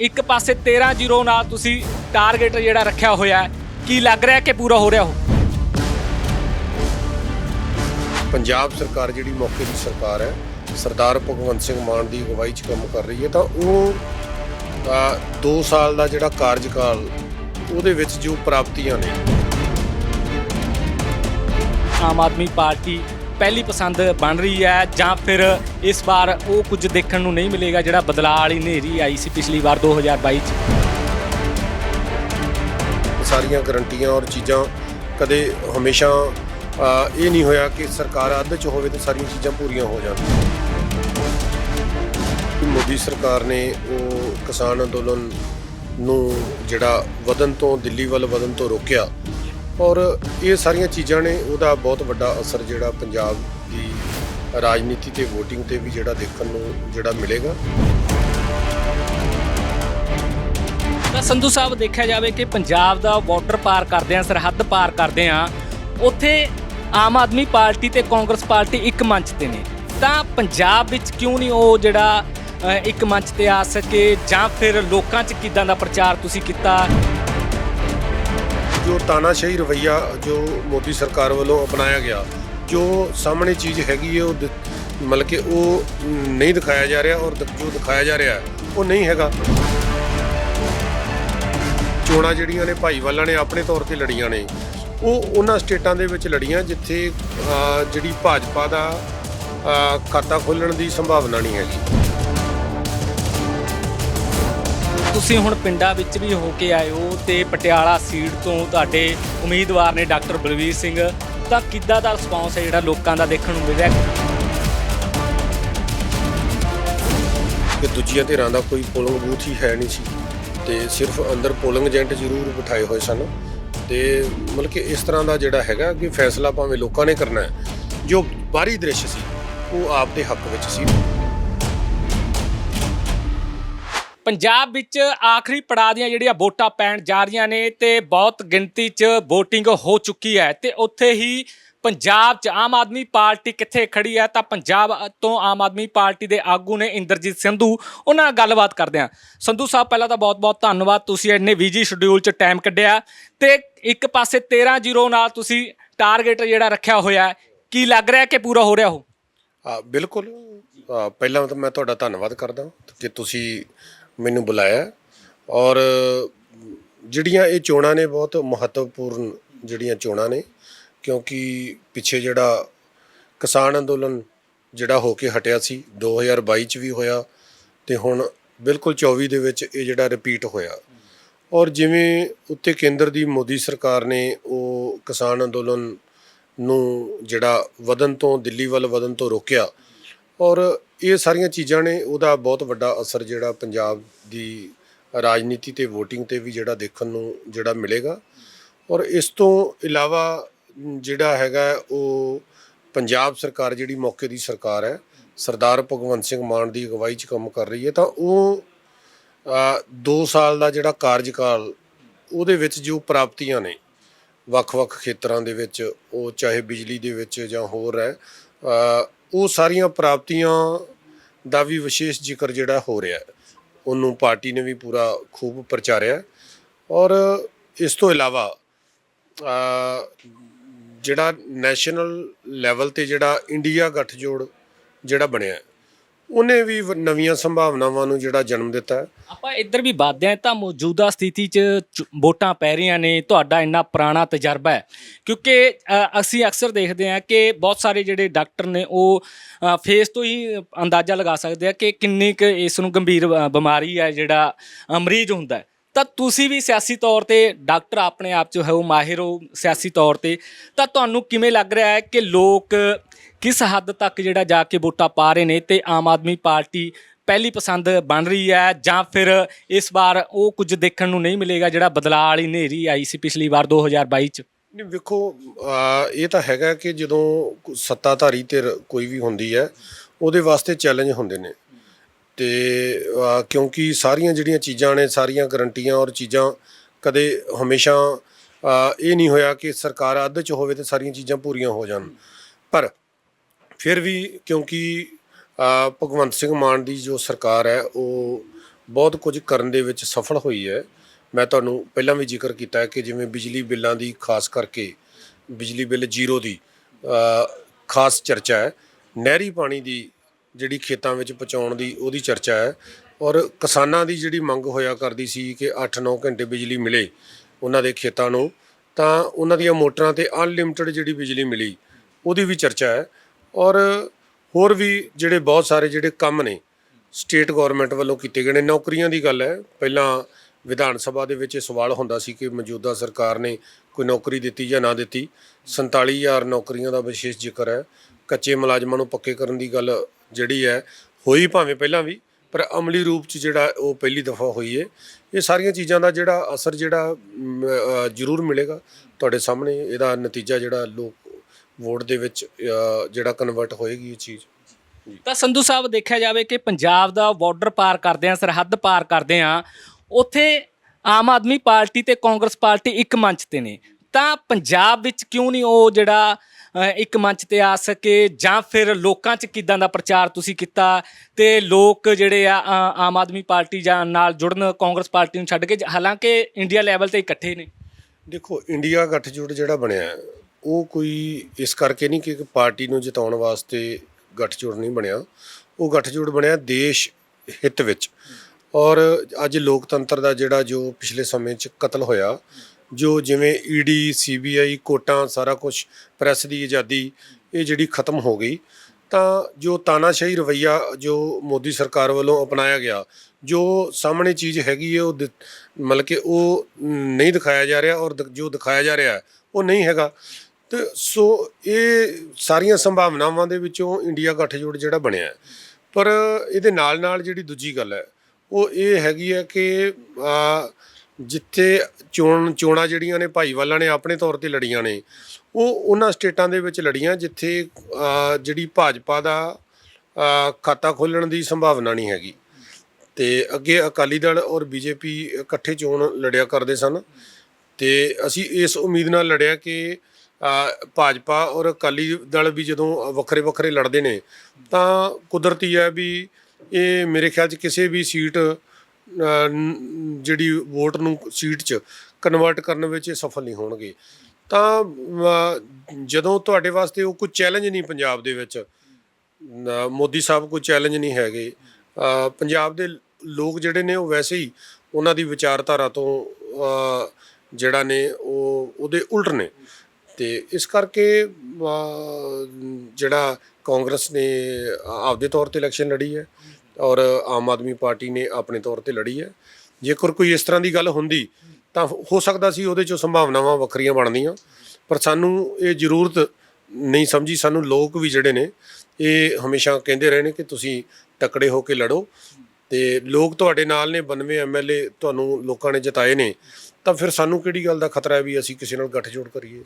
ਇੱਕ ਪਾਸੇ 13 ਜ਼ੀਰੋ ਨਾਲ ਤੁਸੀਂ ਟਾਰਗੇਟ ਜਿਹੜਾ ਰੱਖਿਆ ਹੋਇਆ ਹੈ ਕੀ ਲੱਗ ਰਿਹਾ ਕਿ ਪੂਰਾ ਹੋ ਰਿਹਾ ਉਹ? ਪੰਜਾਬ ਸਰਕਾਰ ਜਿਹੜੀ ਮੌਕੇ ਦੀ ਸਰਕਾਰ ਹੈ ਸਰਦਾਰ ਭਗਵੰਤ ਸਿੰਘ ਮਾਨ ਦੀ ਅਗਵਾਈ 'ਚ ਕੰਮ ਕਰ ਰਹੀ ਹੈ ਤਾਂ ਉਹ 2 ਸਾਲ ਦਾ ਜਿਹੜਾ ਕਾਰਜਕਾਲ ਉਹਦੇ ਵਿੱਚ ਜੋ ਪ੍ਰਾਪਤੀਆਂ ਨੇ। ਆਮ ਆਦਮੀ ਪਾਰਟੀ ਪਹਿਲੀ ਪਸੰਦ ਬਣ ਰਹੀ ਹੈ ਜਾਂ ਫਿਰ ਇਸ ਵਾਰ ਉਹ ਕੁਝ ਦੇਖਣ ਨੂੰ ਨਹੀਂ ਮਿਲੇਗਾ ਜਿਹੜਾ ਬਦਲਾਅ ਵਾਲੀ ਨੇਰੀ ਆਈ ਸੀ ਪਿਛਲੀ ਵਾਰ 2022 ਚ? ਸਾਰੀਆਂ ਗਰੰਟੀਆਂ ਔਰ ਚੀਜ਼ਾਂ ਕਦੇ ਹਮੇਸ਼ਾ ਅ, ਇਹ ਨਹੀਂ ਹੋਇਆ ਕਿ ਸਰਕਾਰ ਅੱਧ 'ਚ ਹੋਵੇ ਤਾਂ ਸਾਰੀਆਂ ਚੀਜ਼ਾਂ ਪੂਰੀਆਂ ਹੋ ਜਾਣ। ਮੋਦੀ ਸਰਕਾਰ ਨੇ ਉਹ ਕਿਸਾਨ ਅੰਦੋਲਨ ਨੂੰ ਜਿਹੜਾ ਵਧਨ ਤੋਂ ਦਿੱਲੀ ਵੱਲ ਵਧਨ ਤੋਂ ਰੋਕਿਆ ਔਰ ਇਹ ਸਾਰੀਆਂ ਚੀਜ਼ਾਂ ਨੇ, ਉਹਦਾ ਬਹੁਤ ਵੱਡਾ ਅਸਰ ਜਿਹੜਾ ਪੰਜਾਬ ਦੀ ਰਾਜਨੀਤੀ ਤੇ VOTING ਤੇ ਵੀ ਜਿਹੜਾ ਦੇਖਣ ਨੂੰ ਜਿਹੜਾ ਮਿਲੇਗਾ। ਤਾਂ ਸੰਧੂ ਸਾਹਿਬ, ਦੇਖਿਆ ਜਾਵੇ ਕਿ ਪੰਜਾਬ ਦਾ ਬਾਰਡਰ ਪਾਰ ਕਰਦੇ ਆ ਸਰਹੱਦ ਪਾਰ ਕਰਦੇ ਆ ਉੱਥੇ ਆਮ ਆਦਮੀ ਪਾਰਟੀ ਤੇ ਕਾਂਗਰਸ ਪਾਰਟੀ ਇੱਕ ਮੰਚ ਤੇ ਨੇ। ਤਾਂ ਪੰਜਾਬ ਵਿੱਚ ਕਿਉਂ ਨਹੀਂ ਉਹ ਜਿਹੜਾ ਇੱਕ ਮੰਚ ਤੇ ਆ ਸਕੇ ਜਾਂ ਫਿਰ ਲੋਕਾਂ 'ਚ ਕਿਦਾਂ ਦਾ ਪ੍ਰਚਾਰ ਤੁਸੀਂ ਕੀਤਾ? ਜੋ ਤਾਨਾਸ਼ਾਹੀ ਰਵਈਆ ਜੋ ਮੋਦੀ ਸਰਕਾਰ ਵੱਲੋਂ ਅਪਣਾਇਆ ਗਿਆ, ਜੋ ਸਾਹਮਣੇ ਚੀਜ਼ ਹੈਗੀ ਹੈ, ਉਹ ਦਿ- ਮਤਲਬ ਕਿ ਉਹ ਨਹੀਂ ਦਿਖਾਇਆ ਜਾ ਰਿਹਾ ਔਰ ਦ- ਜੋ ਦਿਖਾਇਆ ਜਾ ਰਿਹਾ ਉਹ ਨਹੀਂ ਹੈਗਾ। ਚੋਣਾਂ ਜਿਹੜੀਆਂ ਨੇ ਭਾਈਵਾਲਾਂ ਨੇ, ਆਪਣੇ ਤੌਰ ਤੇ ਲੜੀਆਂ ਨੇ, ਉਹ ਉਹਨਾਂ ਸਟੇਟਾਂ ਦੇ ਵਿੱਚ ਲੜੀਆਂ ਜਿੱਥੇ ਜਿਹੜੀ ਭਾਜਪਾ ਦਾ ਖਾਤਾ ਖੋਲਣ ਦੀ ਸੰਭਾਵਨਾ ਨਹੀਂ ਹੈਗੀ। ਤੁਸੀਂ ਹੁਣ ਪਿੰਡਾਂ ਵਿੱਚ ਵੀ ਹੋ ਕੇ ਆਏ ਹੋ ਤੇ ਪਟਿਆਲਾ ਸੀਟ ਤੋਂ ਤੁਹਾਡੇ ਉਮੀਦਵਾਰ ਨੇ ਡਾਕਟਰ ਬਲਵੀਰ ਸਿੰਘ। ਤਾਂ ਕਿੱਦਾਂ ਦਾ ਰਿਸਪੌਂਸ ਹੈ ਜਿਹੜਾ ਲੋਕਾਂ ਦਾ ਦੇਖਣ ਨੂੰ ਮਿਲ ਰਿਹਾ ਕਿ ਦੂਜੀਆਂ ਧਿਰਾਂ ਦਾ ਕੋਈ ਪੋਲਿੰਗ ਬੂਥ ਹੀ ਹੈ ਨਹੀਂ ਸੀ ਤੇ ਸਿਰਫ ਅੰਦਰ ਪੋਲਿੰਗ ਏਜੰਟ ਜ਼ਰੂਰ ਬਿਠਾਏ ਹੋਏ ਸਨ ਤੇ ਮਤਲਬ ਕਿ ਇਸ ਤਰ੍ਹਾਂ ਦਾ ਜਿਹੜਾ ਹੈਗਾ ਕਿ ਫੈਸਲਾ ਭਾਵੇਂ ਲੋਕਾਂ ਨੇ ਕਰਨਾ ਹੈ, ਜੋ ਬਾਹਰੀ ਦ੍ਰਿਸ਼ ਸੀ, ਉਹ ਆਪ ਦੇ ਹੱਕ ਵਿੱਚ ਸੀ। ਪੰਜਾਬ ਵਿੱਚ ਆਖਰੀ ਪੜਾਅ ਦੀਆਂ ਜਿਹੜੀਆਂ ਵੋਟਾਂ ਪੈਣ ਜਾ ਰਹੀਆਂ ਨੇ ਤੇ ਬਹੁਤ ਗਿਣਤੀ 'ਚ VOTING ਹੋ ਚੁੱਕੀ ਹੈ ਤੇ ਉੱਥੇ ਹੀ ਪੰਜਾਬ 'ਚ ਆਮ ਆਦਮੀ ਪਾਰਟੀ ਕਿੱਥੇ ਖੜੀ ਹੈ ਤਾਂ ਪੰਜਾਬ ਤੋਂ ਆਮ ਆਦਮੀ ਪਾਰਟੀ ਦੇ ਆਗੂ ਨੇ ਇੰਦਰਜੀਤ ਸੰਧੂ, ਉਹਨਾਂ ਨਾਲ ਗੱਲਬਾਤ ਕਰਦੇ ਹਾਂ। ਸੰਧੂ ਸਾਹਿਬ, ਪਹਿਲਾਂ ਤਾਂ ਬਹੁਤ-ਬਹੁਤ ਧੰਨਵਾਦ, ਤੁਸੀਂ ਇੰਨੇ ਬਿਜ਼ੀ ਸ਼ਡਿਊਲ 'ਚ ਟਾਈਮ ਕੱਢਿਆ ਤੇ ਇੱਕ ਪਾਸੇ 13 ਜ਼ੀਰੋ ਨਾਲ ਤੁਸੀਂ ਟਾਰਗੇਟ ਜਿਹੜਾ ਰੱਖਿਆ ਹੋਇਆ ਹੈ, ਕੀ ਲੱਗ ਰਿਹਾ ਕਿ ਪੂਰਾ ਹੋ ਰਿਹਾ ਹੋ, ਬਿਲਕੁਲ। ਪਹਿਲਾਂ ਤਾਂ ਮੈਂ ਤੁਹਾਡਾ ਧੰਨਵਾਦ ਕਰਦਾ ਕਿ ਤੁਸੀਂ ਮੈਨੂੰ ਬੁਲਾਇਆ। ਔਰ ਜਿਹੜੀਆਂ ਇਹ ਚੋਣਾਂ ਨੇ ਬਹੁਤ ਮਹੱਤਵਪੂਰਨ ਜਿਹੜੀਆਂ ਚੋਣਾਂ ਨੇ, ਕਿਉਂਕਿ ਪਿੱਛੇ ਜਿਹੜਾ ਕਿਸਾਨ ਅੰਦੋਲਨ ਜਿਹੜਾ ਹੋ ਕੇ ਹਟਿਆ ਸੀ 2022 ਚ ਵੀ ਹੋਇਆ ਤੇ ਹੁਣ ਬਿਲਕੁਲ 24 ਦੇ ਵਿੱਚ ਇਹ ਜਿਹੜਾ ਰਿਪੀਟ ਹੋਇਆ। ਔਰ ਜਿਵੇਂ ਉੱਤੇ ਕੇਂਦਰ ਦੀ ਮੋਦੀ ਸਰਕਾਰ ਨੇ ਉਹ ਕਿਸਾਨ ਅੰਦੋਲਨ ਨੂੰ ਜਿਹੜਾ ਵਧਨ ਤੋਂ ਦਿੱਲੀ ਵੱਲ ਵਧਨ ਤੋਂ ਰੋਕਿਆ ਔਰ ਇਹ ਸਾਰੀਆਂ ਚੀਜ਼ਾਂ ਨੇ, ਉਹਦਾ ਬਹੁਤ ਵੱਡਾ ਅਸਰ ਜਿਹੜਾ ਪੰਜਾਬ ਦੀ ਰਾਜਨੀਤੀ ਤੇ VOTING ਤੇ ਵੀ ਜਿਹੜਾ ਦੇਖਣ ਨੂੰ ਜਿਹੜਾ ਮਿਲੇਗਾ। ਔਰ ਇਸ ਤੋਂ ਇਲਾਵਾ ਜਿਹੜਾ ਹੈਗਾ, ਉਹ ਪੰਜਾਬ ਸਰਕਾਰ ਜਿਹੜੀ ਮੌਕੇ ਦੀ ਸਰਕਾਰ ਹੈ, ਸਰਦਾਰ ਭਗਵੰਤ ਸਿੰਘ ਮਾਨ ਦੀ ਅਗਵਾਈ 'ਚ ਕੰਮ ਕਰ ਰਹੀ ਹੈ, ਤਾਂ ਉਹ 2 ਸਾਲ ਦਾ ਜਿਹੜਾ ਕਾਰਜਕਾਲ, ਉਹਦੇ ਵਿੱਚ ਜੋ ਪ੍ਰਾਪਤੀਆਂ ਨੇ, ਵੱਖ-ਵੱਖ ਖੇਤਰਾਂ ਦੇ ਵਿੱਚ, ਉਹ ਚਾਹੇ ਬਿਜਲੀ ਦੇ ਵਿੱਚ ਜਾਂ ਹੋਰ ਹੈ ਉਹ ਸਾਰੀਆਂ ਪ੍ਰਾਪਤੀਆਂ ਦਾ ਵੀ ਵਿਸ਼ੇਸ਼ ਜ਼ਿਕਰ ਜਿਹੜਾ ਹੋ ਰਿਹਾ ਉਹਨੂੰ ਪਾਰਟੀ ਨੇ ਵੀ ਪੂਰਾ ਖੂਬ ਪ੍ਰਚਾਰਿਆ ਔਰ ਇਸ ਤੋਂ ਇਲਾਵਾ ਜਿਹੜਾ ਨੈਸ਼ਨਲ ਲੈਵਲ ਤੇ ਜਿਹੜਾ ਇੰਡੀਆ ਗੱਠਜੋੜ ਜਿਹੜਾ ਬਣਿਆ ਉਹਨੇ ਵੀ ਵ- ਨਵੀਆਂ ਸੰਭਾਵਨਾਵਾਂ ਨੂੰ ਜਿਹੜਾ ਜਨਮ ਦਿੱਤਾ ਹੈ। ਆਪਾਂ ਇੱਧਰ ਵੀ ਵੱਧਦੇ ਹਾਂ ਤਾਂ ਮੌਜੂਦਾ ਸਥਿਤੀ 'ਚ ਚ- ਵੋਟਾਂ ਪੈ ਰਹੀਆਂ ਨੇ ਤੁਹਾਡਾ ਇੰਨਾ ਪੁਰਾਣਾ ਤਜਰਬਾ ਹੈ। ਕਿਉਂਕਿ ਅ, ਅਸੀਂ ਅਕਸਰ ਦੇਖਦੇ ਹਾਂ ਕਿ ਬਹੁਤ ਸਾਰੇ ਜਿਹੜੇ ਡਾਕਟਰ ਨੇ ਉਹ ਫੇਸ ਤੋਂ ਹੀ ਅੰਦਾਜ਼ਾ ਲਗਾ ਸਕਦੇ ਆ ਕਿ ਕਿੰਨੀ ਕੁ ਇਸ ਨੂੰ ਗੰਭੀਰ ਅ, ਬਿਮਾਰੀ ਹੈ ਜਿਹੜਾ ਅ, ਮਰੀਜ਼ ਹੁੰਦਾ ਹੈ। ਤਾਂ ਤੁਸੀਂ ਵੀ ਸਿਆਸੀ ਤੌਰ ਤੇ ਡਾਕਟਰ ਆਪਣੇ ਆਪ 'ਚ ਹੋ ਮਾਹਿਰ ਹੋ ਸਿਆਸੀ ਤੌਰ ਤੇ ਤਾਂ ਤੁਹਾਨੂੰ ਕਿਵੇਂ ਲੱਗ ਰਿਹਾ ਹੈ ਕਿ ਲੋਕ ਕਿਸ ਹੱਦ ਤੱਕ ਜਿਹੜਾ ਜਾ ਕੇ ਵੋਟਾਂ ਪਾ ਰਹੇ ਨੇ ਤੇ ਆਮ ਆਦਮੀ ਪਾਰਟੀ ਪਹਿਲੀ ਪਸੰਦ ਬਣ ਰਹੀ ਹੈ ਜਾਂ ਫਿਰ ਇਸ ਵਾਰ ਉਹ ਕੁਝ ਦੇਖਣ ਨੂੰ ਨਹੀਂ ਮਿਲੇਗਾ ਜਿਹੜਾ ਬਦਲਾਅ ਵਾਲੀ ਨੇਰੀ ਆਈ ਸੀ ਪਿਛਲੀ ਵਾਰ 2022 ਚ? ਨਹੀਂ, ਵੇਖੋ ਇਹ ਤਾਂ ਹੈਗਾ ਕਿ ਜਦੋਂ ਕੋ- ਸੱਤਾਧਾਰੀ ਧਿਰ ਕੋਈ ਵੀ ਹੁੰਦੀ ਹੈ, ਉਹਦੇ ਵਾਸਤੇ ਚੈਲੰਜ ਹੁੰਦੇ ਨੇ। ਤੇ ਕਿਉਂਕਿ ਸਾਰੀਆਂ ਜਿਹੜੀਆਂ ਚੀਜ਼ਾਂ ਨੇ, ਸਾਰੀਆਂ ਗਰੰਟੀਆਂ ਔਰ ਚੀਜ਼ਾਂ ਕਦੇ ਹਮੇਸ਼ਾ ਇਹ ਨਹੀਂ ਹੋਇਆ ਕਿ ਸਰਕਾਰ ਅੱਧ 'ਚ ਹੋਵੇ ਤੇ ਸਾਰੀਆਂ ਚੀਜ਼ਾਂ ਪੂਰੀਆਂ ਹੋ ਜਾਣ। ਪਰ ਫਿਰ ਵੀ ਕਿਉਂਕਿ ਭਗਵੰਤ ਸਿੰਘ ਮਾਨ ਦੀ ਜੋ ਸਰਕਾਰ ਹੈ, ਉਹ ਬਹੁਤ ਕੁਝ ਕਰਨ ਦੇ ਵਿੱਚ ਸਫਲ ਹੋਈ ਹੈ। ਮੈਂ ਤੁਹਾਨੂੰ ਪਹਿਲਾਂ ਵੀ ਜ਼ਿਕਰ ਕੀਤਾ ਹੈ ਕਿ ਜਿਵੇਂ ਬਿਜਲੀ ਬਿੱਲਾਂ ਦੀ ਖਾਸ ਕਰਕੇ, ਬਿਜਲੀ ਬਿੱਲ ਜ਼ੀਰੋ ਦੀ ਖਾਸ ਚਰਚਾ ਹੈ। ਨਹਿਰੀ ਪਾਣੀ ਦੀ ਜਿਹੜੀ ਖੇਤਾਂ ਵਿੱਚ ਪਹੁੰਚਾਉਣ ਦੀ ਉਹਦੀ ਚਰਚਾ ਹੈ। ਔਰ ਕਿਸਾਨਾਂ ਦੀ ਜਿਹੜੀ ਮੰਗ ਹੋਇਆ ਕਰਦੀ ਸੀ ਕਿ 8-9 ਘੰਟੇ ਬਿਜਲੀ ਮਿਲੇ ਉਹਨਾਂ ਦੇ ਖੇਤਾਂ ਨੂੰ, ਤਾਂ ਉਹਨਾਂ ਦੀਆਂ ਮੋਟਰਾਂ ਤੇ ਅਨਲਿਮਟਿਡ ਜਿਹੜੀ ਬਿਜਲੀ ਮਿਲੀ, ਉਹਦੀ ਵੀ ਚਰਚਾ ਹੈ। ਔਰ ਹੋਰ ਵੀ ਜਿਹੜੇ ਬਹੁਤ ਸਾਰੇ ਜਿਹੜੇ ਕੰਮ ਨੇ ਸਟੇਟ ਗਵਰਨਮੈਂਟ ਵੱਲੋਂ ਕੀਤੇ ਗਏ ਨੇ। ਨੌਕਰੀਆਂ ਦੀ ਗੱਲ ਹੈ, ਪਹਿਲਾਂ ਵਿਧਾਨ ਸਭਾ ਦੇ ਵਿੱਚ ਇਹ ਸਵਾਲ ਹੁੰਦਾ ਸੀ ਕਿ ਮੌਜੂਦਾ ਸਰਕਾਰ ਨੇ ਕੋਈ ਨੌਕਰੀ ਦਿੱਤੀ ਜਾਂ ਨਾ ਦਿੱਤੀ। 47000 ਨੌਕਰੀਆਂ ਦਾ ਵਿਸ਼ੇਸ਼ ਜ਼ਿਕਰ ਹੈ। ਕੱਚੇ ਮੁਲਾਜ਼ਮਾਂ ਨੂੰ ਪੱਕੇ ਕਰਨ ਦੀ ਗੱਲ ਜਿਹੜੀ ਹੈ, ਹੋਈ ਭਾਵੇਂ ਪਹਿਲਾਂ ਵੀ, ਪਰ ਅਮਲੀ ਰੂਪ ਚ ਜਿਹੜਾ ਉਹ ਪਹਿਲੀ ਦਫਾ ਹੋਈ ਹੈ ਇਹ ਸਾਰੀਆਂ ਚੀਜ਼ਾਂ ਦਾ ਜਿਹੜਾ ਅਸਰ ਜਿਹੜਾ ਜ਼ਰੂਰ ਮਿਲੇਗਾ। ਤੁਹਾਡੇ ਸਾਹਮਣੇ ਇਹਦਾ ਨਤੀਜਾ ਜਿਹੜਾ ਲੋਕ ਵੋਟ ਦੇ ਵਿੱਚ ਜਿਹੜਾ ਕਨਵਰਟ ਹੋਏਗੀ ਇਹ ਚੀਜ਼। ਤਾਂ ਸੰਧੂ ਸਾਹਿਬ ਦੇਖਿਆ ਜਾਵੇ ਕਿ ਪੰਜਾਬ ਦਾ ਬਾਰਡਰ ਪਾਰ ਕਰਦੇ ਆ ਸਰਹੱਦ ਪਾਰ ਕਰਦੇ ਆ ਉੱਥੇ ਆਮ ਆਦਮੀ ਪਾਰਟੀ ਤੇ ਕਾਂਗਰਸ ਪਾਰਟੀ ਇੱਕ ਮੰਚ ਤੇ ਨੇ। ਤਾਂ ਪੰਜਾਬ ਵਿੱਚ ਕਿਉਂ ਨਹੀਂ ਉਹ ਜਿਹੜਾ ਇੱਕ ਮੰਚ ਤੇ ਆ ਸਕੇ? ਜਾਂ ਫਿਰ ਲੋਕਾਂ 'ਚ ਕਿਦਾਂ ਦਾ ਪ੍ਰਚਾਰ ਤੁਸੀਂ ਕੀਤਾ? ਤੇ ਲੋਕ ਜਿਹੜੇ ਆ ਆਮ ਆਦਮੀ ਪਾਰਟੀ ਜਾਂ ਨਾਲ ਜੁੜਨ ਕਾਂਗਰਸ ਪਾਰਟੀ ਨੂੰ ਛੱਡ ਕੇ ਹਾਲਾਂਕਿ ਇੰਡੀਆ ਲੈਵਲ ਤੇ ਇਕੱਠੇ ਨੇ। ਦੇਖੋ ਇੰਡੀਆ ਗੱਠਜੋੜ ਜਿਹੜਾ ਬਣਿਆ ਉਹ ਕੋਈ ਇਸ ਕਰਕੇ ਨਹੀਂ ਕਿ ਇੱਕ ਪਾਰਟੀ ਨੂੰ ਜਿਤਾਉਣ ਵਾਸਤੇ ਗੱਠਜੋੜ ਨਹੀਂ ਬਣਿਆ। ਉਹ ਗੱਠਜੋੜ ਬਣਿਆ ਦੇਸ਼ ਹਿੱਤ ਵਿੱਚ। ਔਰ ਅੱਜ ਲੋਕਤੰਤਰ ਦਾ ਜਿਹੜਾ ਜੋ ਪਿਛਲੇ ਸਮੇਂ 'ਚ ਕਤਲ ਹੋਇਆ, ਜੋ ਜਿਵੇਂ ਈਡੀ ਸੀਬੀਆਈ ਕੋਟਾਂ, ਸਾਰਾ ਕੁਝ ਪ੍ਰੈਸ ਦੀ ਆਜ਼ਾਦੀ, ਇਹ ਜਿਹੜੀ ਖਤਮ ਹੋ ਗਈ, ਤਾਂ ਜੋ ਤਾਨਾਸ਼ਾਹੀ ਰਵਈਆ ਜੋ ਮੋਦੀ ਸਰਕਾਰ ਵੱਲੋਂ ਅਪਣਾਇਆ ਗਿਆ, ਜੋ ਸਾਹਮਣੇ ਚੀਜ਼ ਹੈਗੀ ਹੈ, ਉਹ ਦਿ- ਮਤਲਬ ਕਿ ਉਹ ਨਹੀਂ ਦਿਖਾਇਆ ਜਾ ਰਿਹਾ ਔਰ ਦ- ਜੋ ਦਿਖਾਇਆ ਜਾ ਰਿਹਾ, ਉਹ ਨਹੀਂ ਹੈਗਾ। ਤੇ ਸੋ ਇਹ ਸਾਰੀਆਂ ਸੰਭਾਵਨਾਵਾਂ ਦੇ ਵਿੱਚੋਂ ਇੰਡੀਆ ਗੱਠਜੋੜ ਜਿਹੜਾ ਬਣਿਆ ਪਰ ਇਹਦੇ ਨਾਲ ਨਾਲ ਜਿਹੜੀ ਦੂਜੀ ਗੱਲ ਹੈ, ਉਹ ਇਹ ਹੈਗੀ ਹੈ ਕਿ ਜਿੱਥੇ ਚੋਣ, ਚੋਣਾਂ ਜਿਹੜੀਆਂ ਨੇ, ਭਾਈਵਾਲਾਂ ਨੇ ਆਪਣੇ ਤੌਰ ਤੇ ਲੜੀਆਂ ਨੇ, ਉਹ ਉਹਨਾਂ ਸਟੇਟਾਂ ਦੇ ਵਿੱਚ ਲੜੀਆਂ, ਜਿੱਥੇ ਜਿਹੜੀ ਭਾਜਪਾ ਦਾ ਖਾਤਾ ਖੋਲਣ ਦੀ ਸੰਭਾਵਨਾ ਨਹੀਂ ਹੈਗੀ। ਤੇ ਅੱਗੇ ਅਕਾਲੀ ਦਲ ਔਰ ਬੀਜੇਪੀ ਇਕੱਠੇ ਚੋਣ ਲੜਿਆ ਕਰਦੇ ਸਨ। ਤੇ ਅਸੀਂ ਇਸ ਉਮੀਦ ਨਾਲ ਲੜਿਆ ਕਿ ਭਾਜਪਾ ਔਰ ਅਕਾਲੀ ਦਲ ਵੀ ਜਦੋਂ ਵੱਖਰੇ ਵੱਖਰੇ ਲੜਦੇ ਨੇ, ਤਾਂ ਕੁਦਰਤੀ ਹੈ ਵੀ ਇਹ ਮੇਰੇ ਖਿਆਲ 'ਚ ਕਿਸੇ ਵੀ ਸੀਟ ਜਿਹੜੀ ਵੋਟ ਨੂੰ ਸੀਟ 'ਚ ਕਨਵਰਟ ਕਰਨ ਵਿੱਚ ਇਹ ਸਫਲ ਨਹੀਂ ਹੋਣਗੇ। ਤਾਂ ਜਦੋਂ ਤੁਹਾਡੇ ਵਾਸਤੇ ਉਹ ਕੋਈ ਚੈਲੰਜ ਨਹੀਂ ਪੰਜਾਬ ਦੇ ਵਿੱਚ ਮੋਦੀ ਸਾਹਿਬ ਕੋਈ ਚੈਲੰਜ ਨਹੀਂ ਹੈਗੇ। ਪੰਜਾਬ ਦੇ ਲੋਕ ਜਿਹੜੇ ਨੇ ਉਹ ਵੈਸੇ ਹੀ ਉਹਨਾਂ ਦੀ ਵਿਚਾਰਧਾਰਾ ਤੋਂ ਜਿਹੜਾ ਨੇ ਉਹ, ਉਹਦੇ ਉਲਟ ਨੇ। ਤੇ ਇਸ ਕਰਕੇ ਜਿਹੜਾ ਕਾਂਗਰਸ ਨੇ ਆਪਦੇ ਤੌਰ ਤੇ ਇਲੈਕਸ਼ਨ ਲੜੀ ਹੈ ਔਰ ਆਮ ਆਦਮੀ ਪਾਰਟੀ ਨੇ ਆਪਣੇ ਤੌਰ ਤੇ ਲੜੀ ਹੈ। ਜੇਕਰ ਕੋਈ ਇਸ ਤਰ੍ਹਾਂ ਦੀ ਗੱਲ ਹੁੰਦੀ, ਤਾਂ ਹੋ ਸਕਦਾ ਸੀ ਉਹਦੇ ਚੋਂ ਸੰਭਾਵਨਾਵਾਂ ਵੱਖਰੀਆਂ ਬਣਦੀਆਂ, ਪਰ ਸਾਨੂੰ ਇਹ ਜ਼ਰੂਰਤ ਨਹੀਂ ਸਮਝੀ। ਸਾਨੂੰ ਲੋਕ ਵੀ ਜਿਹੜੇ ਨੇ, ਇਹ ਹਮੇਸ਼ਾ ਕਹਿੰਦੇ ਰਹੇ ਨੇ ਕਿ ਤੁਸੀਂ ਤਕੜੇ ਹੋ ਕੇ ਲੜੋ ਤੇ ਲੋਕ ਤੁਹਾਡੇ ਨਾਲ ਨੇ 92 ਐਮਐਲਏ ਤੁਹਾਨੂੰ ਲੋਕਾਂ ਨੇ ਜਿਤਾਏ ਨੇ, ਤਾਂ ਫਿਰ ਸਾਨੂੰ ਕਿਹੜੀ ਗੱਲ ਦਾ ਖਤਰਾ ਹੈ ਵੀ ਅਸੀਂ ਕਿਸੇ ਨਾਲ ਗੱਠਜੋੜ ਕਰੀਏ?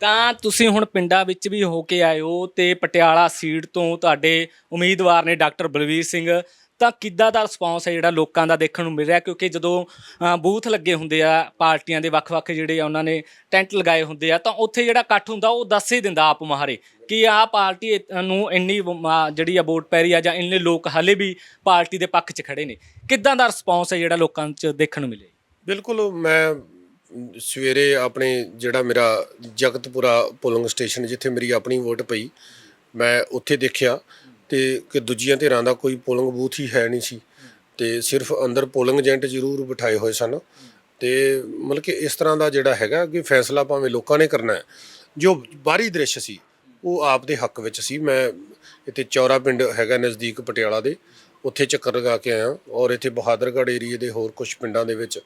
ਤਾਂ ਤੁਸੀਂ ਹੁਣ ਪਿੰਡਾਂ ਵਿੱਚ ਵੀ ਹੋ ਕੇ ਆਏ ਹੋ ਤੇ ਪਟਿਆਲਾ ਸੀਟ ਤੋਂ ਤੁਹਾਡੇ ਉਮੀਦਵਾਰ ਨੇ ਡਾਕਟਰ ਬਲਵੀਰ ਸਿੰਘ। ਤਾਂ ਕਿੱਦਾਂ ਦਾ ਰਿਸਪੌਂਸ ਹੈ ਜਿਹੜਾ ਲੋਕਾਂ ਦਾ ਦੇਖਣ ਨੂੰ ਮਿਲ ਰਿਹਾ? ਕਿਉਂਕਿ ਜਦੋਂ ਅ, ਬੂਥ ਲੱਗੇ ਹੁੰਦੇ ਆ ਪਾਰਟੀਆਂ ਦੇ ਵੱਖ-ਵੱਖ ਜਿਹੜੇ ਆ ਉਹਨਾਂ ਨੇ ਟੈਂਟ ਲਗਾਏ ਹੁੰਦੇ ਆ ਤਾਂ ਉੱਥੇ ਜਿਹੜਾ ਇਕੱਠ ਹੁੰਦਾ ਉਹ ਦੱਸ ਹੀ ਦਿੰਦਾ ਆਪ ਮਹਾਰੇ ਕਿ ਆਹ ਪਾਰਟੀ ਇਹ- ਨੂੰ ਇੰਨੀ ਵ- ਮ- ਜਿਹੜੀ ਆ ਵੋਟ ਪੈ ਰਹੀ ਆ ਜਾਂ ਇੰਨੇ ਲੋਕ ਹਾਲੇ ਵੀ ਪਾਰਟੀ ਦੇ ਪੱਖ 'ਚ ਖੜੇ ਨੇ। ਕਿੱਦਾਂ ਦਾ ਰਿਸਪੌਂਸ ਹੈ ਜਿਹੜਾ ਲੋਕਾਂ 'ਚ ਦੇਖਣ ਨੂੰ ਮਿਲੇ ਬਿਲਕੁਲ ਮੈਂ ਸਵੇਰੇ ਆਪਣੇ ਜਿਹੜਾ ਮੇਰਾ ਜਗਤਪੁਰਾ ਪੋਲਿੰਗ ਸਟੇਸ਼ਨ ਜਿੱਥੇ ਮੇਰੀ ਆਪਣੀ ਵੋਟ ਪਈ, ਮੈਂ ਉੱਥੇ ਦੇਖਿਆ ਤੇ ਕਿ ਦੂਜੀਆਂ ਧਿਰਾਂ ਦਾ ਕੋਈ ਪੋਲਿੰਗ ਬੂਥ ਹੀ ਹੈ ਨਹੀਂ ਸੀ ਤੇ ਸਿਰਫ ਅੰਦਰ ਪੋਲਿੰਗ ਏਜੰਟ ਜ਼ਰੂਰ ਬਿਠਾਏ ਹੋਏ ਸਨ ਤੇ ਮਤਲਬ ਕਿ ਇਸ ਤਰ੍ਹਾਂ ਦਾ ਜਿਹੜਾ ਹੈਗਾ ਕਿ ਫੈਸਲਾ ਭਾਵੇਂ ਲੋਕਾਂ ਨੇ ਕਰਨਾ ਹੈ, ਜੋ ਬਾਹਰੀ ਦ੍ਰਿਸ਼ ਸੀ, ਉਹ ਆਪ ਦੇ ਹੱਕ ਵਿੱਚ ਸੀ। ਮੈਂ ਇੱਥੇ ਚੌਰਾ ਪਿੰਡ ਹੈਗਾ ਨਜ਼ਦੀਕ ਪਟਿਆਲਾ ਦੇ, ਉੱਥੇ ਚੱਕਰ ਲਗਾ ਕੇ ਆਇਆ ਔਰ ਇੱਥੇ ਬਹਾਦਰਗੜ੍ਹ ਏਰੀਏ ਦੇ ਹੋਰ ਕੁਝ ਪਿੰਡਾਂ ਦੇ ਵਿੱਚ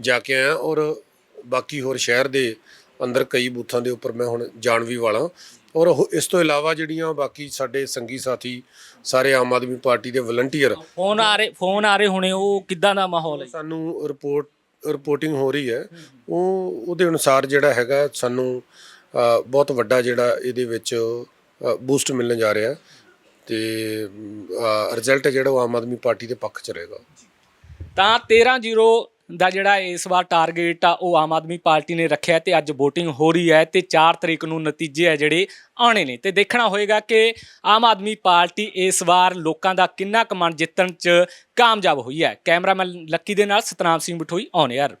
ਜਾ ਕੇ ਆਇਆ ਔਰ ਬਾਕੀ ਹੋਰ ਸ਼ਹਿਰ ਦੇ ਅੰਦਰ ਕਈ ਬੂਥਾਂ ਦੇ ਉੱਪਰ ਮੈਂ ਹੁਣ ਜਾਣ ਵੀ ਵਾਲਾ। ਔਰ ਉਹ- ਇਸ ਤੋਂ ਇਲਾਵਾ ਜਿਹੜੀਆਂ ਬਾਕੀ ਸਾਡੇ ਸੰਗੀ ਸਾਥੀ ਸਾਰੇ ਆਮ ਆਦਮੀ ਪਾਰਟੀ ਦੇ ਵਲੰਟੀਅਰ ਫੋਨ ਆ ਰਹੇ ਫੋਨ ਆ ਰਹੇ ਹੋਣੇ ਉਹ ਕਿੱਦਾਂ ਦਾ ਮਾਹੌਲ ਹੈ? ਸਾਨੂੰ ਰਿਪੋਰਟ ਰਿਪੋਰਟਿੰਗ ਹੋ ਰਹੀ ਹੈ। ਉਹ ਉਹਦੇ ਅਨੁਸਾਰ ਜਿਹੜਾ ਹੈਗਾ ਸਾਨੂੰ ਬਹੁਤ ਵੱਡਾ ਜਿਹੜਾ ਇਹਦੇ ਵਿੱਚ ਬੂਸਟ ਮਿਲਣ ਜਾ ਰਿਹਾ। ਤੇ ਰਿਜ਼ਲਟ ਜਿਹੜਾ ਉਹ ਆਮ ਆਦਮੀ ਪਾਰਟੀ ਦੇ ਪੱਖ ਚ ਰਹੇਗਾ। ਤਾਂ 13-0 ਦਾ ਜਿਹੜਾ ਇਸ ਵਾਰ ਟਾਰਗੇਟ ਆ, ਉਹ ਆਮ ਆਦਮੀ ਪਾਰਟੀ ਨੇ ਰੱਖਿਆ ਤੇ ਅੱਜ VOTING ਹੋ ਰਹੀ ਹੈ ਤੇ 4 ਤਰੀਕ ਨੂੰ ਨਤੀਜੇ ਆ ਜਿਹੜੇ ਆਉਣੇ ਨੇ। ਤੇ ਦੇਖਣਾ ਹੋਏਗਾ ਕਿ ਆਮ ਆਦਮੀ ਪਾਰਟੀ ਇਸ ਵਾਰ ਲੋਕਾਂ ਦਾ ਕਿੰਨਾ ਕੁ ਮਨ ਜਿੱਤਣ 'ਚ ਕਾਮਯਾਬ ਹੋਈ ਹੈ। ਕੈਮਰਾਮੈਨ ਲੱਕੀ ਦੇ ਨਾਲ ਸਤਨਾਮ ਸਿੰਘ ਬਠੋਈ ਔਨ 에ਅਰ